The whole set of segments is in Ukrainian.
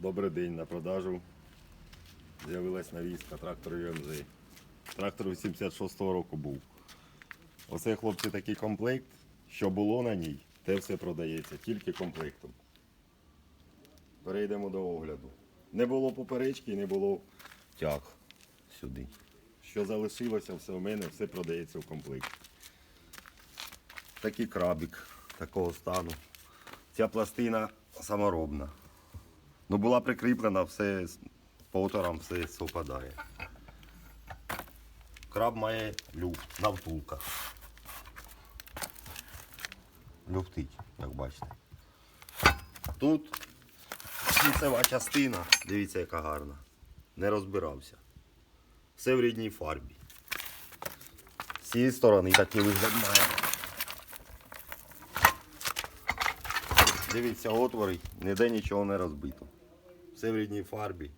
Добрий день на продажу. З'явилась навіска трактор UMZ. Трактор 86-го року був. Оце, хлопці, такий комплект, що було на ній, те все продається, тільки комплектом. Перейдемо до огляду. Не було поперечки, не було тяг сюди. Що залишилося, все в мене, все продається в комплекті. Такий крабик такого стану. Ця пластина саморобна. Ну, була прикріплена, все з- по оторам все совпадає. Краб має люфт на втулках. Люфтить, як бачите. Тут кінцева частина, дивіться, яка гарна. Не розбирався. Все в рідній фарбі. З цієї сторони такий вигляд має. Дивіться, отвори, ніде нічого не розбито. Все в рідній фарбі.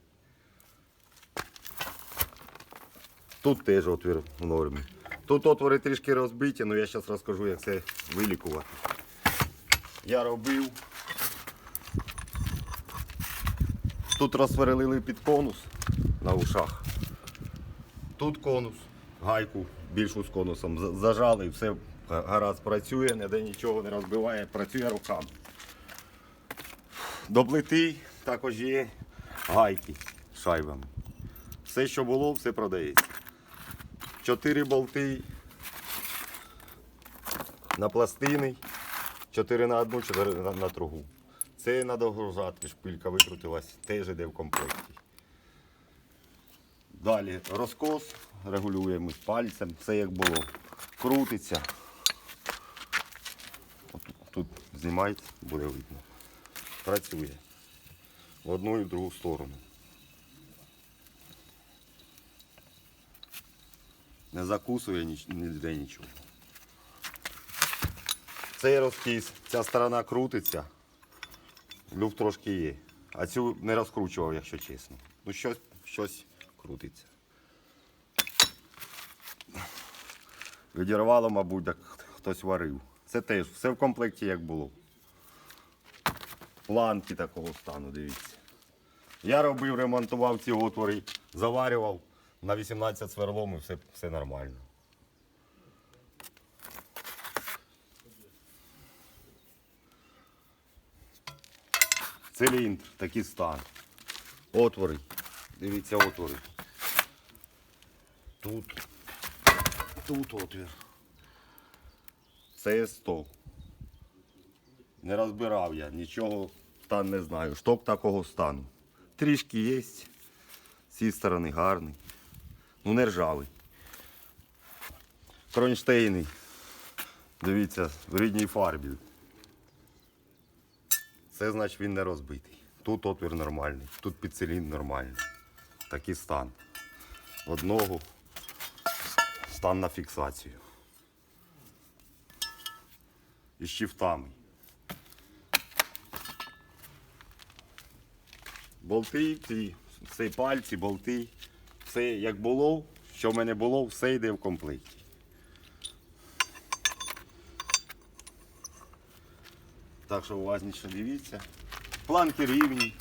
Тут теж отвір в нормі. Тут отвори трішки розбиті, але я зараз розкажу, як це вилікувати. Я робив. Тут розсверлили під конус на ушах. Тут конус, гайку більшу з конусом за- зажали, все гаразд працює, ніде нічого не розбиває, працює руками. До плити також є гайки з шайбами. Все, що було, все продається. Чотири болти на пластини, чотири на одну, чотири на, на другу. Це на догружатки, шпилька викрутилась, теж іде в комплекті. Далі розкос, регулюємо пальцем, все як було. Крутиться. Тут знімається, буде видно працює в одну і в другу сторону. Не закусує ніч- ніде нічого. Цей розкіс, ця сторона крутиться, люфт трошки є. А цю не розкручував, якщо чесно. Ну щось, щось крутиться. Відірвало, мабуть, як хтось варив. Це теж все в комплекті як було планки такого стану, дивіться. Я робив, ремонтував ці отвори, заварював на 18 сверлом і все, все нормально. Циліндр, такий стан. Отвори. Дивіться, отвори. Тут. Тут отвір. Це 100. Не розбирав я, нічого стан не знаю. Шток такого стану. Трішки є. З цієї сторони гарний. Ну не ржавий. Кронштейний. Дивіться, в рідній фарбі. Це значить він не розбитий. Тут отвір нормальний, тут підциліндр нормальний. Такий стан. Одного стан на фіксацію. І з чифтами. Болти, все пальці, болти. Все як було, що в мене було, все йде в комплекті. Так що уважніше дивіться. Планки рівні.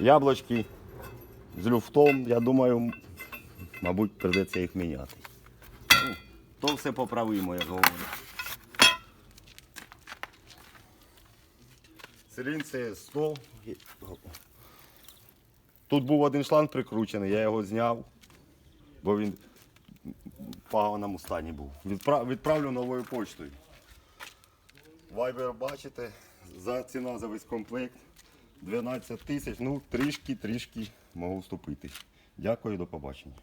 Яблочки з люфтом, я думаю, мабуть, придеться їх міняти. Ну, то все поправимо, як говорю. Циліндр це 100. Тут був один шланг прикручений, я його зняв, бо він в поганому стані був. Відпра- Відправлю новою почтою. Вайбер бачите, за ціна за весь комплект 12 тисяч, ну трішки-трішки можу вступити. Дякую, до побачення.